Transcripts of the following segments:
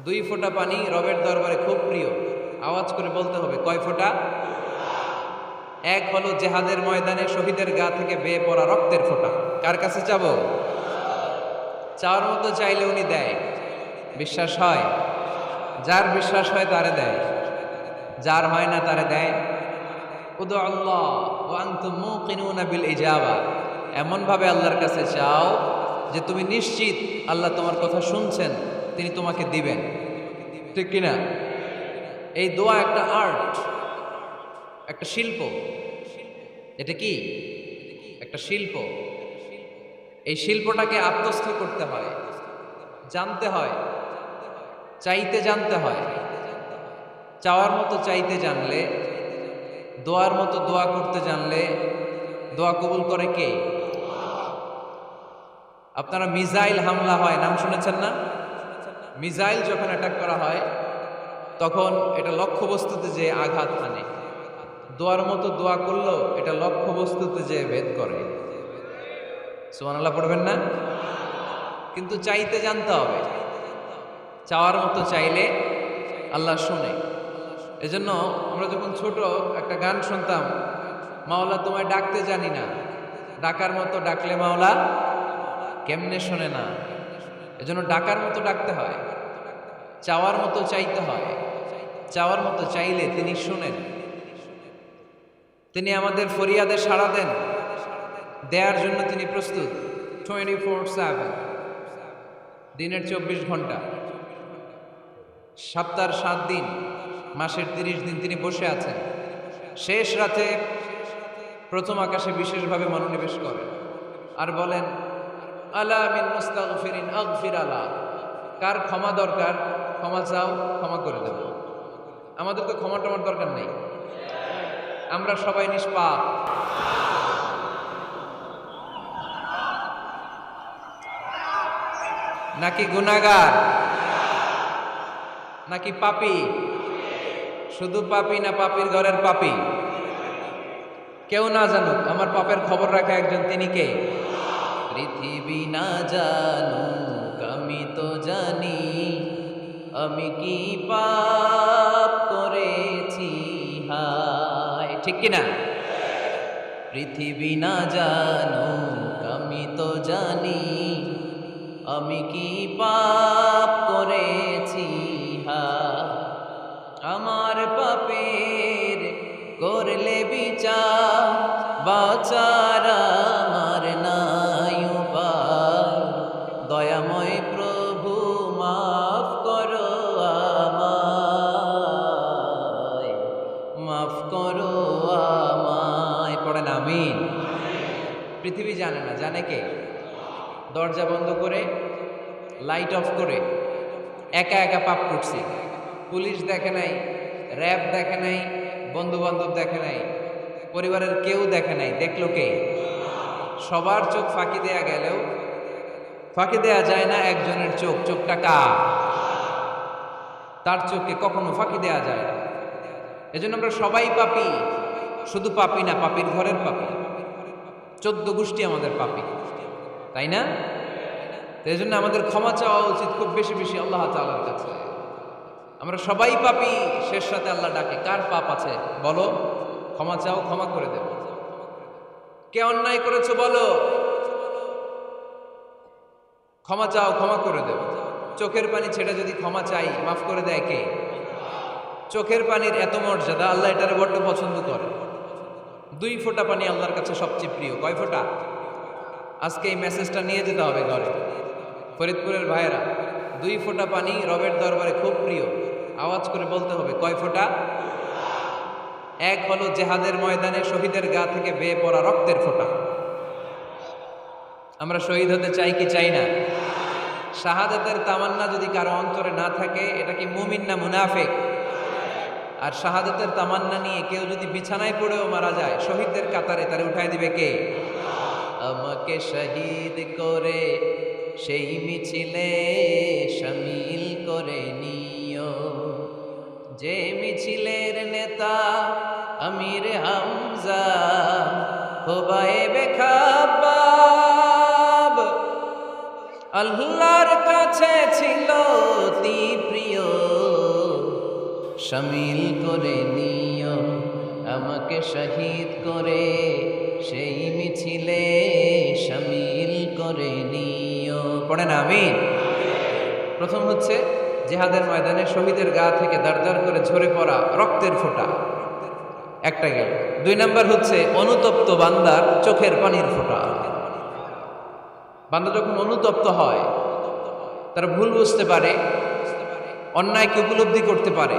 দুই ফোঁটা পানি রবের দরবারে খুব প্রিয়। আওয়াজ করে বলতে হবে, কয় ফোঁটা? এক হলো জেহাদের ময়দানে শহীদের গা থেকে বেয়ে পড়া রক্তের ফোঁটা। কার কাছে যাব? চাওয়ার মতো চাইলে উনি দেয়। বিশ্বাস হয়? যার বিশ্বাস হয় তারে দেয়। যার হয় না তারে দেয়। উদু আল্লাহ বিল ইজাবা। এমন ভাবে আল্লাহর কাছে চাও যে তুমি নিশ্চিত আল্লাহ তোমার কথা শুনছেন। তিনি তোমাকে দিবেন। ঠিক কিনা? এই দোয়া একটা আর্ট একটা শিল্প। এটা কি? একটা শিল্প। এই শিল্পটাকে আত্মস্থ করতে হয়, জানতে হয়, চাইতে জানতে হয়। চাওয়ার মতো চাইতে জানলে, দোয়ার মতো দোয়া করতে জানলে, দোয়া কবুল করে কে? আপনারা মিজাইল হামলা হয়, নাম শুনেছেন না? মিসাইল যখন অ্যাটাক করা হয়, তখন এটা লক্ষ্যবস্তুতে যে আঘাত আনে দোয়ার মতো দোয়া করলেও এটা লক্ষ্যবস্তুতে যে ভেদ করে। সুবহানাল্লাহ পড়বেন না? কিন্তু চাইতে জানতে হবে। চাওয়ার মতো চাইলে আল্লাহ শুনে। এজন্য আমরা যখন ছোট, একটা গান শুনতাম, মাওলা তোমায় ডাকতে জানি না। ডাকার মতো ডাকলে মাওলা কেমনে শোনে না? এজন্য ডাকার মতো ডাকতে হয়, চাওয়ার মতো চাইতে হয়, চাওয়ার মতো চাইলে তিনি শুনেন। তিনি আমাদের ফরিয়াদে সাড়া দেন দেওয়ার জন্য তিনি প্রস্তুত। টোয়েন্টি ফোর সেভেন দিনের চব্বিশ ঘণ্টা। সপ্তাহের সাত দিন, মাসের তিরিশ দিন তিনি বসে আছেন। শেষ রাতে প্রথম আকাশে বিশেষভাবে মনোনিবেশ করেন। আর বলেন আলা মুস্তাগফিরিন, আগফির আলা। কার ক্ষমা দরকার, ক্ষমা চাও, ক্ষমা করে দেব আমাদের তো ক্ষমা টমার দরকার নেই। আমরা সবাই নিষ্পাপ। নাকি গুনাগার নাকি পাপি? শুধু পাপি না পাপির ঘরের পাপি? কেউ না জানুক, আমার পাপের খবর রাখা একজন, তিনি কে? পৃথিবী না জানুক, আমি তো জানি আমি কি পাপ করেছি, হায়, ঠিক কিনা? পৃথিবী না জানুক, আমি তো জানি আমি কি পাপ করেছি হা আমার পাপের করলে বিচার বাচার করো আমায়। পড়েন আমিন। পৃথিবী জানে না, জানে কে? দরজা বন্ধ করে, লাইট অফ করে, একা একা পাপ করছি। পুলিশ দেখে নাই, র্যাব দেখে নাই বন্ধু বান্ধব দেখে নাই, পরিবারের কেউ দেখে নাই, দেখল কে? সবার চোখ ফাঁকি দেয়া গেলেও, ফাঁকি দেয়া যায় না একজনের চোখ, চোখটা কা তার চোখকে কখনো ফাঁকি দেয়া যায় না। এজন্য আমরা সবাই পাপি। শুধু পাপি না, পাপির ঘরের পাপি। চোদ্দ গোষ্ঠী আমাদের পাপি। তাই না? এই জন্য আমাদের ক্ষমা চাওয়া উচিত খুব বেশি বেশি আল্লাহ তাআলার কাছে। আমরা সবাই পাপি, শেষ সাথে আল্লাহ ডাকে, কার পাপ আছে? বলো। ক্ষমা চাও, ক্ষমা করে দেব। কে অন্যায় করেছ বলো। ক্ষমা চাও, ক্ষমা করে দেব। চোখের পানি ছেড়ে যদি ক্ষমা চাই, মাফ করে দেয় কে? চোখের পানির এত মর্যাদা, আল্লাহ এটারে বড্ড পছন্দ করে। দুই ফোঁটা পানি আল্লাহর কাছে সবচেয়ে প্রিয়। কয় ফোঁটা? আজকে এই মেসেজটা নিয়ে যেতে হবে ঘরে। ফরিদপুরের ভাইয়েরা, দুই ফোঁটা পানি রবের দরবারে খুব প্রিয়। আওয়াজ করে বলতে হবে, কয় ফোঁটা? এক হলো জেহাদের ময়দানে শহীদের গা থেকে বেয়ে পড়া রক্তের ফোঁটা। আমরা শহীদ হতে চাই কি চাই না? শাহাদাতের তামান্না যদি কারও অন্তরে না থাকে, এটা কি মুমিন না মুনাফেক? আর শাহাদাতের তামান্না নিয়ে কেউ যদি বিছানায় পড়েও মারা যায়, শহীদদের কাতারে তারে উঠাই দিবে কে? আমাকে শহীদ করে, সেই মিছিলে শামিল করে নিও। যে মিছিলের নেতা আমির হামজা হোবায়ে খাবাব আল্লাহর কাছে ছিল অতি প্রিয়। শামিল করে নিও, আমাকে শহীদ করে সেই মিছিলে শামিল করে নিও। পড়েন আমি প্রথম হচ্ছে জেহাদের ময়দানে শহীদের গা থেকে দাঁড় করে ঝরে পড়া রক্তের ফোঁটা। একটা গেল। দুই নাম্বার হচ্ছে অনুতপ্ত বান্দার চোখের পানির ফোঁটা। বান্দা যখন অনুতপ্ত হয়, তারা ভুল বুঝতে পারে, অন্যায়কে উপলব্ধি করতে পারে।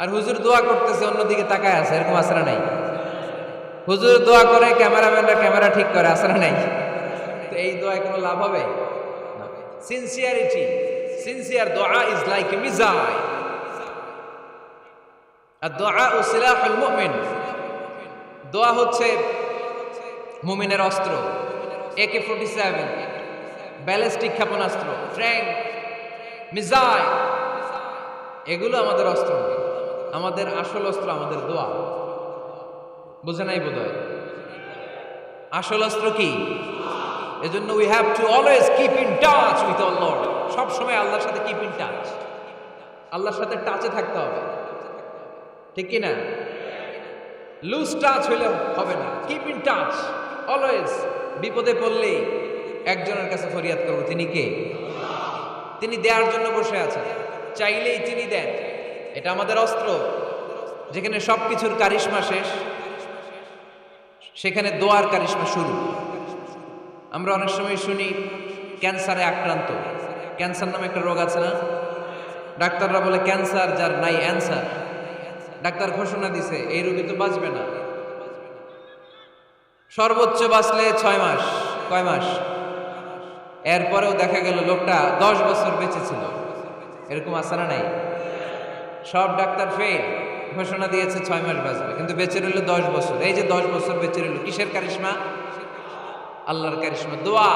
আর হুজুর দোয়া করতেছে, অন্যদিকে তাকায় আছে, এরকম আসরা নাই। হুজুর দোয়া করে ক্যামেরাম্যানরা ক্যামেরা ঠিক করে আসরা নাই। তো এই দোয়ায় কোনো লাভ হবে? সিনসিয়ারিটি সিনসিয়ার দোয়া ইজ লাইক মিজাই আর দোয়া ও সিলাহুল মুমিন, দোয়া হচ্ছে মুমিনের অস্ত্র একে ফোর্টি সেভেন ব্যালিস্টিক ক্ষেপণাস্ত্র, ফ্র্যাঙ্ক, মিজাইল, এগুলো আমাদের অস্ত্র। আমাদের আসল অস্ত্র আমাদের দোয়া। বুঝে নাই বোধ আসল অস্ত্র কি? এজন্য we have to always keep in touch with all lord সব সময় আল্লাহর সাথে কিপ ইন টাচ আল্লাহর সাথে টাচে থাকতে হবে। ঠিক কি না? লুজ টাচ হইলে হবে না। কিপ ইন টাচ অলওয়েজ বিপদে পড়লে একজনের কাছে ফরিয়াদ করব। তিনি কে? তিনি দেওয়ার জন্য বসে আছেন। চাইলেই তিনি দেন। এটা আমাদের অস্ত্র। যেখানে সব কিছুর কারিশমা শেষ, সেখানে দোয়ার কারিশমা শুরু। আমরা অনেক সময় শুনি, ক্যান্সারে আক্রান্ত। ক্যান্সার নামে একটা রোগ আছে না? ডাক্তাররা বলে, ক্যান্সার যার নাই অ্যান্সার। ডাক্তার ঘোষণা দিছে, এই রোগী তো বাঁচবে না। সর্বোচ্চ বাঁচলে ছয় মাস। কয় মাস? এরপরেও দেখা গেল লোকটা দশ বছর বেঁচে ছিল। এরকম আসানা নাই? সব ডাক্তার ফেল ঘোষণা দিয়েছে ছয় মাস বাঁচবে। কিন্তু বেঁচে রইল দশ বছর। এই যে দশ বছর বেঁচে রইল, কিসের কারিশমা? আল্লাহর কারিশমা। দোয়া।